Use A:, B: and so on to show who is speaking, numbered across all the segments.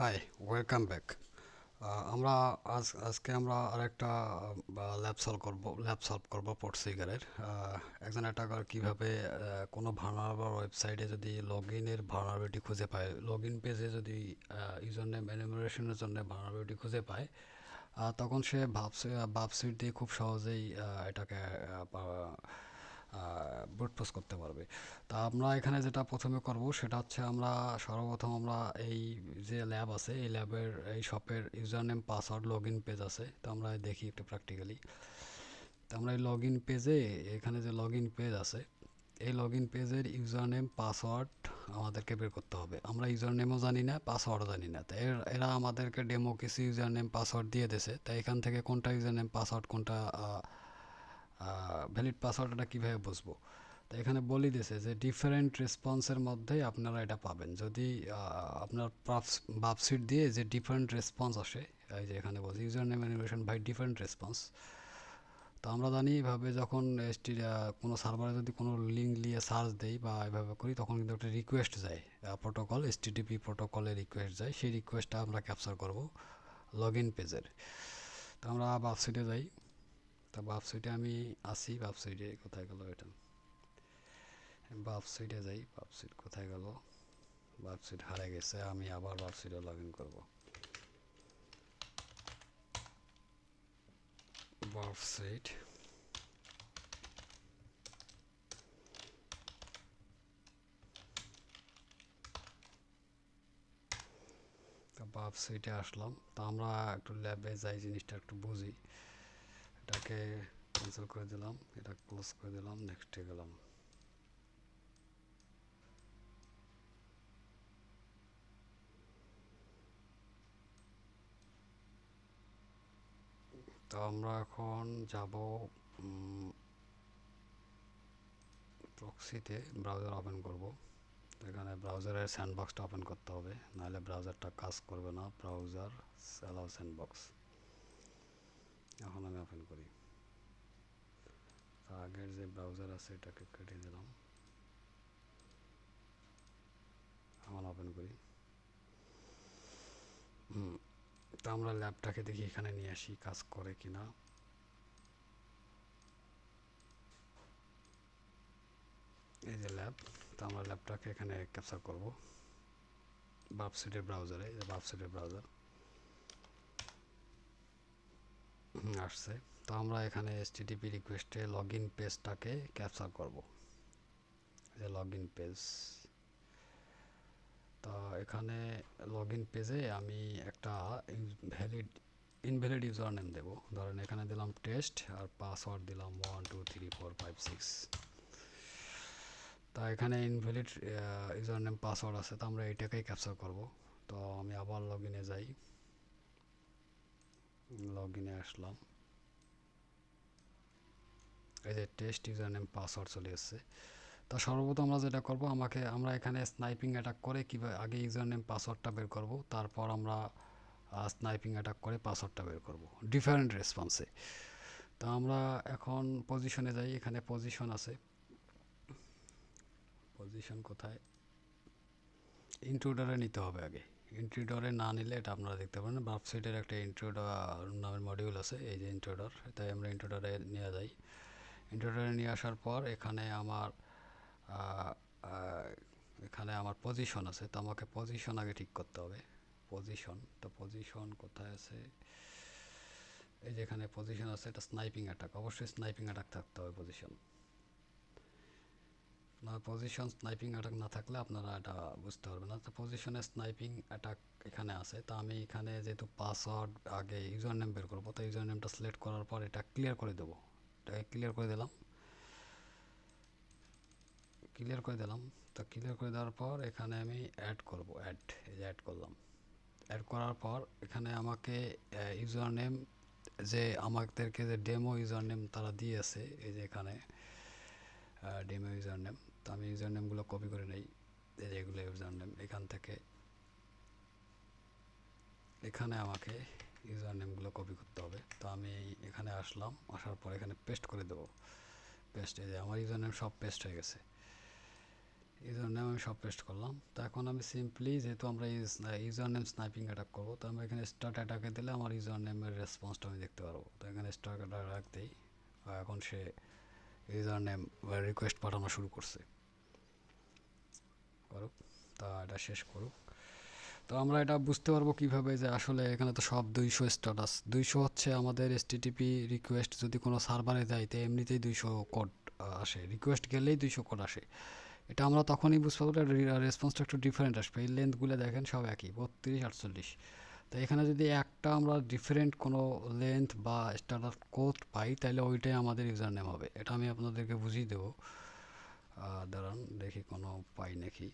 A: Hi welcome back আমরা আজ আজকে আমরা আরেকটা ল্যাব সলভ করব ল্যাব সলভ করব পোর্টসিগারের একজন অ্যাটাকার কীভাবে আহ, কোনো ভার্নারেবল ওয়েবসাইটে যদি লগ ইনের ভার্নারেবিলিটি খুঁজে পায় লগ ইন পেজে যদি ইউজার নেম এনিমারেশনের জন্য ভার্নারেবিলিটি খুঁজে পায় তখন সে ভাবসে ভাবসিট দিয়ে খুব সহজেই এটাকে ব্রুটপোজ করতে পারবে। তা আমরা এখানে যেটা প্রথমে করব, সেটা হচ্ছে আমরা সর্বপ্রথম আমরা এই যে ল্যাব আছে, এই ল্যাবের এই শপের user name password log in page আছে। তো আমরা দেখি একটু প্র্যাকটিক্যালি তো আমরা এই লগ ইন পেজে এখানে যে লগ ইন পেজ আছে, এই লগ ইন পেজের ইউজার নেম পাসওয়ার্ড আমাদেরকে বের করতে হবে। আমরা ইউজার নেমও জানি না পাসওয়ার্ডও জানি না। তো এর, এরা আমাদেরকে ডেমো কিছু ইউজার নেম পাসওয়ার্ড দিয়ে দিয়েছে। তাই এখান থেকে কোনটা ইউজার নেম পাসওয়ার্ড কোনটা ভ্যালিড পাসওয়ার্ড এটা কীভাবে বুঝব তো এখানে বলি দিয়েছে যে ডিফারেন্ট রেসপন্সের মধ্যেই আপনারা এটা পাবেন। যদি আপনার বাপসিট দিয়ে যে ডিফারেন্ট রেসপন্স আসে, এই যে এখানে বলছে user name enumeration by different response তো আমরা জানি এইভাবে যখন এসটি কোনো সার্ভারে যদি কোনো লিঙ্ক নিয়ে সার্চ দেই বা এভাবে করি, তখন কিন্তু একটা রিকোয়েস্ট যায়। প্রোটোকল এসটিডিপি প্রোটোকলে রিকোয়েস্ট যায়। সেই রিকোয়েস্টটা আমরা ক্যাপচার করব লগ ইন পেজের তো আমরা বাপসিটে যাই। তা বাপ ওয়েবসাইটে আমি আসি ওয়েবসাইটে কোথায় গেল এটা? ওয়েবসাইটে যাই, বাপ ওয়েবসাইট কোথায় গেল? ওয়েবসাইট হারে গেছে, আমি আবার বাপ ওয়েবসাইটে লগ ইন করব ওয়েবসাইট তো ওয়েবসাইটে আসলাম। তা আমরা একটু ল্যাবে যাই, জিনিসটা একটু বুঝি। এটাকে ক্যান্সেল করে দিলাম, এটা ক্লোজ করে দিলাম নেক্সটে গেলাম। তো আমরা এখন যাব প্রক্সিতে ব্রাউজার ওপেন করব। এখানে ব্রাউজারের স্যান্ডবক্সটা ওপেন করতে হবে, নাহলে ব্রাউজারটা কাজ করবে না ব্রাউজার অ্যালাউ স্যান্ডবক্স এখন আমি ওপেন করি। আগের যে ব্রাউজার আছে, এটাকে কেটে দিলাম। এখন ওপেন করি। তো আমরা ল্যাবটাকে দেখি এখানে নিয়ে আসি, কাজ করে কিনা এই যে ল্যাব তো আমরা ল্যাবটাকে এখানে ক্যাপচার করব। বাপসিটের ব্রাউজারে বাপসিটের ব্রাউজার আসছে। তো আমরা এখানে এসটিডিপি রিকোয়েস্টে লগ ইন পেজটাকে ক্যাপচার করব। যে লগ ইন পেজ তো এখানে লগ ইন পেজে আমি একটা ভ্যালিড ইনভ্যালিড ইউজার নেম দেবো। ধরেন এখানে দিলাম টেস্ট আর পাসওয়ার্ড দিলাম one two three four five six তা এখানে ইনভ্যালিড ইউজার নেম পাসওয়ার্ড আছে। তো আমরা এটাকেই ক্যাপচার করব। তো আমি আবার লগ ইনে যাই। লগ ইনে আসলাম। এই যে টেস্ট ইউজার নেম পাসওয়ার্ড চলে এসছে। তা সর্বপ্রথম আমরা যেটা করব, আমাকে, আমরা এখানে স্নাইপিং অ্যাটাক করে কীভাবে, আগে ইউজার নেম পাসওয়ার্ডটা বের করব, তারপর আমরা স্নাইপিং অ্যাটাক করে পাসওয়ার্ডটা বের করব। ডিফারেন্ট রেসপন্সে তা আমরা এখন পজিশনে যাই, এখানে পজিশন আছে। পজিশন কোথায়? ইন্ট্রোডারে নিতে হবে আগে। ইন্ট্রোডারে না নিলে এটা আপনারা দেখতে পারেন। ওয়েবসাইটের একটা ইন্ট্রোডার নামের মডিউল আছে, এই যে ইন্ট্রোডার। তাই আমরা ইন্ট্রোডারে নিয়ে যাই। ইন্ট্রোডারে নিয়ে আসার পর এখানে আমার এখানে আমার পজিশন আছে। তো আমাকে পজিশন আগে ঠিক করতে হবে। পজিশন তো পজিশন কোথায় আছে? এই যে এখানে পজিশন আছে, এটা স্নাইপিং অ্যাটাক অবশ্যই স্নাইপিং অ্যাটাক থাকতে হবে পজিশন পজিশন স্নাইপিং অ্যাটাক না থাকলে আপনারা এটা বুঝতে পারবেন না। তো পজিশনে স্নাইপিং অ্যাটাক এখানে আছে। তো আমি এখানে যেহেতু পাসওয়ার্ড আগে ইউজার নেম বের করব, তো ইউজার নেমটা সিলেক্ট করার পর এটা ক্লিয়ার করে দেবো। এটাকে ক্লিয়ার করে দিলাম। ক্লিয়ার করে দিলাম। তো ক্লিয়ার করে দেওয়ার পর এখানে আমি অ্যাড করব। অ্যাড এই যে অ্যাড করলাম। অ্যাড করার পর এখানে আমাকে ইউজার নেম যে আমাদেরকে যে ডেমো ইউজার নেম তারা দিয়েছে, এই যে এখানে। ডেমো ইউজার নেম তো আমি ইউজার নেমগুলো কপি করে নেই। এই যে এগুলো ইউজার নেম এখান থেকে এখানে আমাকে ইউজার নেমগুলো কপি করতে হবে। তো আমি এখানে আসলাম, আসার পর এখানে পেস্ট করে দেবো। পেস্ট এই যে আমার ইউজার নেম সব পেস্ট হয়ে গেছে। ইউজার নেম আমি সব পেস্ট করলাম। তো এখন আমি সিম্পলি যেহেতু আমরা ইউজার নেম স্নাইপিং অ্যাটাক করব, তো আমি এখানে স্টার্ট অ্যাটাকে দিলে আমার ইউজার নেমের রেসপন্সটা আমি দেখতে পারব। তো এখানে স্টার্ট অ্যাটাক দিই। এখন সে ইউজার ধরনের রিকোয়েস্ট পাঠানো শুরু করছে। করুক, তা এটা শেষ করুক। তো আমরা এটা বুঝতে পারব কীভাবে যে আসলে এখানে তো সব দুইশো স্ট্যাটাস দুইশো হচ্ছে আমাদের এসটিটিপি রিকোয়েস্ট যদি কোনো সার্ভারে যায় তো এমনিতেই দুইশো কোড আসে। রিকোয়েস্ট গেলেই দুইশো কোড আসে। এটা আমরা তখনই বুঝতে পারব রেসপন্সটা একটু ডিফারেন্ট আসবে। এই লেন্থগুলো দেখেন সব একই, বত্রিশ, আটচল্লিশ। তো এখানে যদি একটা আমরা ডিফারেন্ট কোনো লেন্থ বা স্টার্টার কোড পাই, তাহলে ওইটাই আমাদের ইউজার নেম হবে। এটা আমি আপনাদেরকে বুঝিয়ে দেবো। দাঁড়ান, দেখি কোনো পাই নাকি।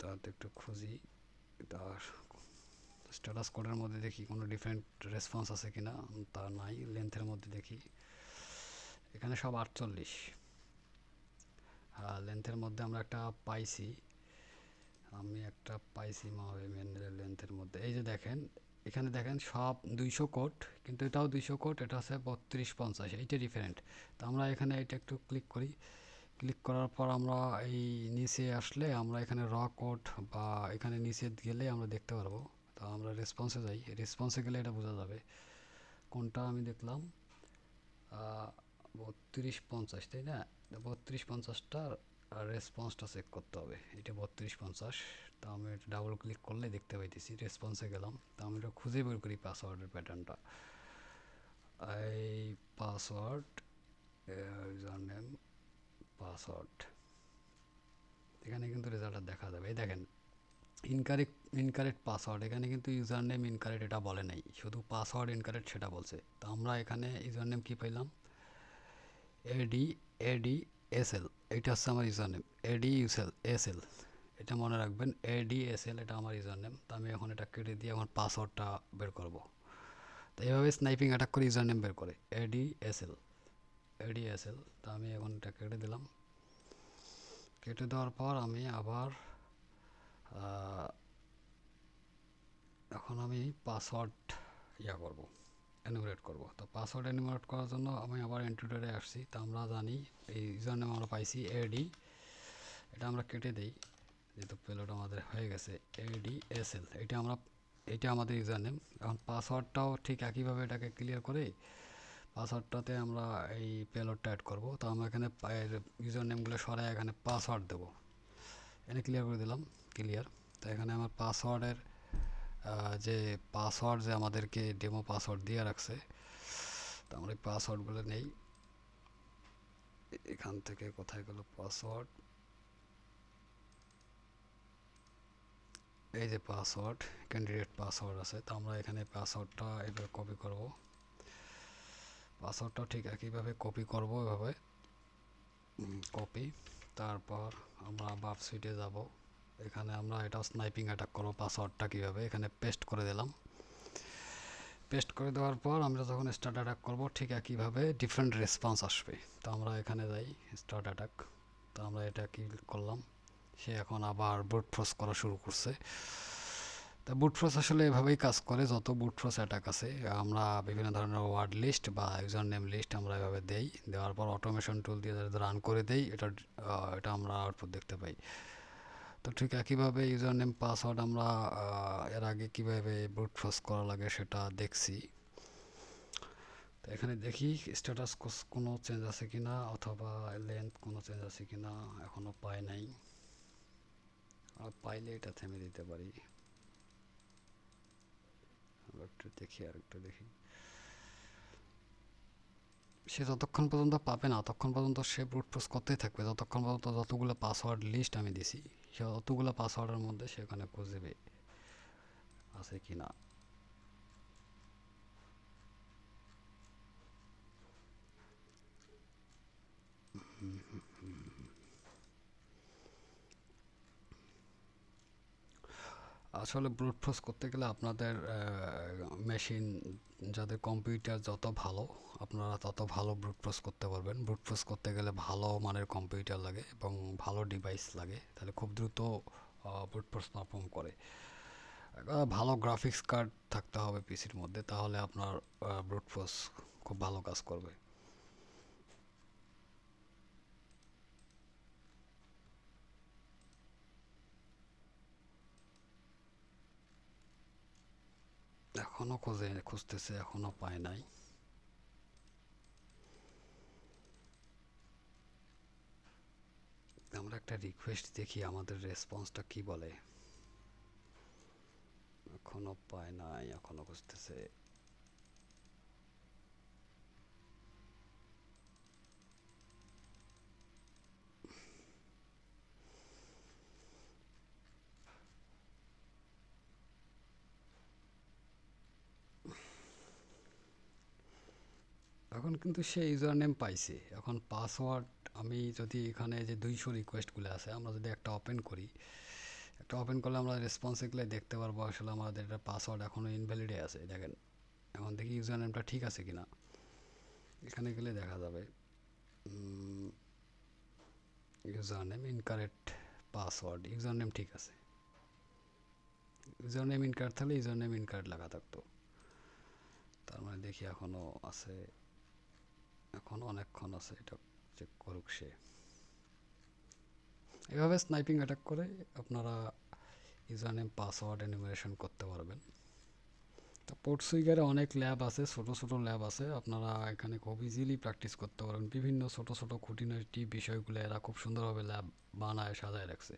A: তাতে একটু খুঁজি। তার স্ট্যাটাস কোডের মধ্যে দেখি কোনো ডিফারেন্ট রেসপন্স আছে কি না তা নাই লেন্থের মধ্যে দেখি। এখানে সব আটচল্লিশ। হ্যাঁ লেন্থের মধ্যে আমরা একটা পাইছি। আমি একটা পাইছি মাহবে মেনের লেন্থের মধ্যে। এই যে দেখেন, এখানে দেখেন সব দুইশো কোট, কিন্তু এটাও দুইশো কোট, এটা আছে বত্রিশ পঞ্চাশ, এইটা ডিফারেন্ট তো আমরা এখানে এটা একটু ক্লিক করি। ক্লিক করার পর আমরা এই নিচে আসলে আমরা এখানে র কোড বা এখানে নিচে গেলে আমরা দেখতে পারব। তো আমরা রেসপন্সে যাই। রেসপন্সে গেলে এটা বোঝা যাবে। কোনটা আমি দেখলাম? বত্রিশ পঞ্চাশ, তাই না? বত্রিশ পঞ্চাশটার রেসপন্সটা চেক করতে হবে। এটা বত্রিশ পঞ্চাশ। তা আমি ডাবল ক্লিক করলে দেখতে পাইতেছি রেসপন্সে গেলাম। তা আমি এটা খুঁজে বের করি পাসওয়ার্ডের প্যাটার্নটা এই পাসওয়ার্ড ইউজার নেম পাসওয়ার্ড এখানে কিন্তু রেজাল্টটা দেখা যাবে। এই দেখেন ইনকারেক্ট ইনকারেক্ট পাসওয়ার্ড এখানে কিন্তু ইউজার নেম ইনকারেক্ট এটা বলে নাই। শুধু পাসওয়ার্ড ইনকারেক্ট সেটা বলছে। তো আমরা এখানে ইউজার নেম কী পাইলাম? এডি এডি এস এল এটা হচ্ছে আমার ইউজার নেম এডি ইউসেল এস এল এটা মনে রাখবেন এডি এস এল এটা আমার ইউজার নেম তো আমি এখন এটা কেটে দিয়ে এখন পাসওয়ার্ডটা বের করব। তো এইভাবে স্নাইপিং অ্যাটাক করে ইউজার নেম বের করে এডি এস এল এডি এস এল তো আমি এখন এটা কেটে দিলাম। কেটে দেওয়ার পর আমি আবার এখন আমি পাসওয়ার্ড ইয়া করব। এনুমারেট করব। তো পাসওয়ার্ড এনুমারেট করার জন্য আমি আবার এন্ট্রিডারে আসছি। তো আমরা জানি, এই ইউজার নেম আমরা পাইছি এডি এটা আমরা কেটে দেই, যেহেতু পেলোড আমাদের হয়ে গেছে। এডি এস এল এটা আমরা, এটা আমাদের ইউজার নেম এখন পাসওয়ার্ডটাও ঠিক একইভাবে এটাকে ক্লিয়ার করে পাসওয়ার্ডটাতে আমরা এই পেলোডটা অ্যাড করব। তো আমরা এখানে ইউজার নেমগুলো সরাই, এখানে পাসওয়ার্ড দেবো। এখানে ক্লিয়ার করে দিলাম ক্লিয়ার তো এখানে আমার পাসওয়ার্ডের যে পাসওয়ার্ড যে আমাদেরকে ডেমো পাসওয়ার্ড দিয়ে রাখছে, তো আমরা এই পাসওয়ার্ডগুলো নেই। এখান থেকে কোথায় গেল পাসওয়ার্ড এই যে পাসওয়ার্ড ক্যান্ডিডেট পাসওয়ার্ড আছে, তো আমরা এখানে পাসওয়ার্ডটা এভাবে কপি করব। পাসওয়ার্ডটা ঠিক একইভাবে কপি করব এভাবে। কপি তারপর আমরা বাপ যাব। এখানে আমরা এটা স্নাইপিং অ্যাটাক করব পাসওয়ার্ডটা কীভাবে? এখানে পেস্ট করে দিলাম। পেস্ট করে দেওয়ার পর আমরা যখন স্টার্ট অ্যাটাক করব, ঠিক একইভাবে ডিফারেন্ট রেসপন্স আসবে। তো আমরা এখানে যাই স্টার্ট অ্যাটাক তো আমরা এটা কি করলাম। সে এখন আবার বুট ফোর্স করা শুরু করছে। তা বুট ফোর্স আসলে এভাবেই কাজ করে, যত বুট ফোর্স অ্যাটাক আছে, আমরা বিভিন্ন ধরনের ওয়ার্ড লিস্ট বা ইউজার নেম লিস্ট আমরা এভাবে দেই। দেওয়ার পর অটোমেশন টুল দিয়ে রান করে দেই। এটা এটা আমরা আউটপুট দেখতে পাই। তো ঠিক একইভাবে ইউজার নেম পাসওয়ার্ড আমরা এর আগে কীভাবে ব্রুট ফোর্স করা লাগে সেটা দেখছি। তো এখানে দেখি স্ট্যাটাস কোনো চেঞ্জ আছে কি না অথবা লেন্থ কোনো চেঞ্জ আছে কি না এখনও পাই নাই। আর পাইলে এটা থেমে দিতে পারি। একটু দেখি, আর একটু দেখি। সে যতক্ষণ পর্যন্ত পাবে না, ততক্ষণ পর্যন্ত সে ব্রুট করতেই থাকবে। যতক্ষণ পর্যন্ত যতগুলো পাসওয়ার্ড লিস্ট আমি দিছি। সে অতগুলো পাসওয়ার্ডের মধ্যে সেখানে খুঁজবে আছে কি না আসলে ব্রুট ফোর্স করতে গেলে আপনাদের মেশিন যাদের কম্পিউটার যত ভালো, আপনারা তত ভালো ব্রুট ফোর্স করতে পারবেন। ব্রুট ফোর্স করতে গেলে ভালো মানের কম্পিউটার লাগে এবং ভালো ডিভাইস লাগে। তাহলে খুব দ্রুত ব্রুট ফোর্স পারফর্ম করে। ভালো গ্রাফিক্স কার্ড থাকতে হবে পিসির মধ্যে, তাহলে আপনার ব্রুট ফোর্স খুব ভালো কাজ করবে। এখনও খোঁজে, খুঁজতেছে, এখনও পায় নাই। আমরা একটা রিকোয়েস্ট দেখি, আমাদের রেসপন্সটা কি বলে? এখনও পায় নাই, এখনও খুঁজতেছে। এখন কিন্তু সে ইউজার নেম পাইছে। এখন পাসওয়ার্ড আমি যদি এখানে যে দুইশো রিকোয়েস্টগুলো আছে, আমরা যদি একটা ওপেন করি, একটা ওপেন করলে আমরা রেসপন্সে গেলে দেখতে পারব আসলে আমাদের এটা পাসওয়ার্ড এখনও ইনভ্যালিডে আছে। দেখেন, এখন দেখি ইউজার নেমটা ঠিক আছে কিনা। এখানে গেলে দেখা যাবে user name incorrect password user name ঠিক আছে। ইউজার নেম ইনকারেক্ট থাকলে ইউজার নেম ইনকারেক্ট লেখা থাকতো। তার মানে দেখি এখনও আছে এখন অনেকক্ষণ আছে, এটা চেক করুক সে। এভাবে স্নাইপিং অ্যাটাক করে আপনারা ইউজার নেম পাসওয়ার্ড এনিমেশন করতে পারবেন। তো পোর্ট সুইগারে অনেক ল্যাব আছে, ছোট ছোট ল্যাব আছে, আপনারা এখানে খুব ইজিলি প্র্যাকটিস করতে পারবেন বিভিন্ন ছোট ছোট খুঁটিনাটি বিষয়গুলো এরা খুব সুন্দরভাবে ল্যাব বানায়, সাজায় রাখছে,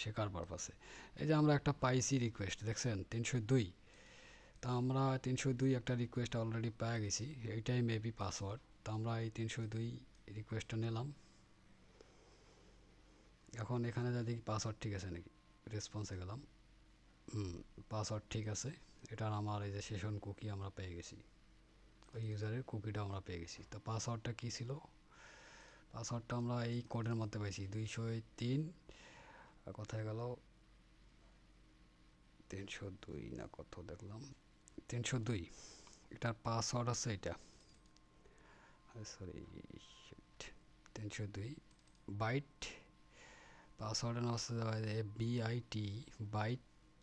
A: শেখার পারপাসে এই যে আমরা একটা পাইসি রিকোয়েস্ট দেখছেন? তিনশো দুই। তা আমরা তিনশো দুই একটা রিকোয়েস্ট অলরেডি পেয়ে গেছি, এইটাই মেবি পাসওয়ার্ড তো আমরা এই তিনশো দুই রিকোয়েস্টটা নিলাম। এখন এখানে যা দেখি পাসওয়ার্ড ঠিক আছে নাকি? রেসপন্সে গেলাম। পাসওয়ার্ড ঠিক আছে। এটার আমার এই যে সেশন কুকি আমরা পেয়ে গেছি। ওই ইউজারের কুকিটা আমরা পেয়ে গেছি। তো পাসওয়ার্ডটা কী ছিল? পাসওয়ার্ডটা আমরা এই কোডের মধ্যে পাইছি। দুইশো তিন কোথায় গেল? তিনশো দুই না কত দেখলাম? তিনশো দুই। এটার পাসওয়ার্ড আছে এটা। সরি তিনশো দুই বাইট পাসওয়ার্ডের নাম হচ্ছে বিআইটি বাইট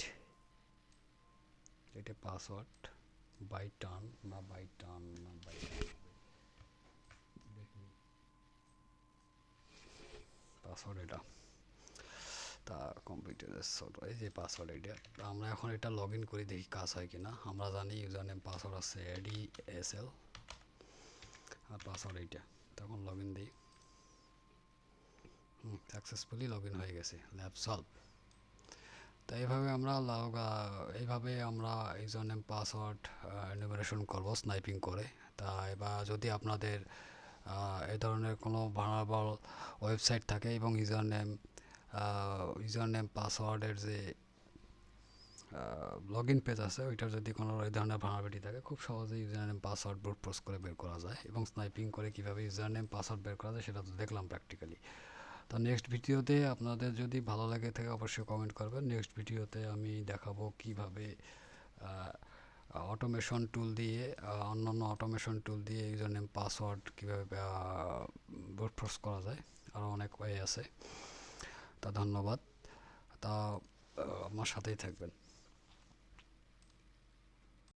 A: এটা পাসওয়ার্ড বাইটান না বাইটান না বাইটান পাসওয়ার্ড এটা. তা কম্পিউটারের ছোট এই যে পাসওয়ার্ড এটা তা আমরা এখন এটা লগ ইন করে দেখি কাজ হয় কিনা। আমরা জানি ইউজার নেম পাসওয়ার্ড আছে এডি এস এল আর পাসওয়ার্ড এইটা। তখন লগ ইন দিই হুম সাকসেসফুলি লগ ইন হয়ে গেছে ল্যাব সলভ তো এইভাবে আমরা এইভাবে আমরা ইউজার নেম পাসওয়ার্ড এনিমেশন করব স্নাইপিং করে। তা এবার যদি আপনাদের এই ধরনের কোনো ভানাবল ওয়েবসাইট থাকে এবং ইউজার নেম ইউজার নেম পাসওয়ার্ডের যে লগ ইন পেজ আছে, ওইটার যদি কোনো এই ধরনের ভাঙাবেটি থাকে, খুব সহজে user name password brute force করে বের করা যায় এবং স্নাইপিং করে কীভাবে ইউজার নেম পাসওয়ার্ড বের করা যায়, সেটা তো দেখলাম প্র্যাকটিক্যালি তো নেক্সট ভিডিওতে আপনাদের যদি ভালো লাগে থাকে, অবশ্যই কমেন্ট করবেন। নেক্সট ভিডিওতে আমি দেখাবো কীভাবে অটোমেশন টুল দিয়ে অন্যান্য অটোমেশন টুল দিয়ে ইউজার নেম পাসওয়ার্ড কীভাবে ব্রুট ফোর্স করা যায় আরও অনেক ওয়ে আছে। তা ধন্যবাদ। তা আমার সাথেই থাকবেন।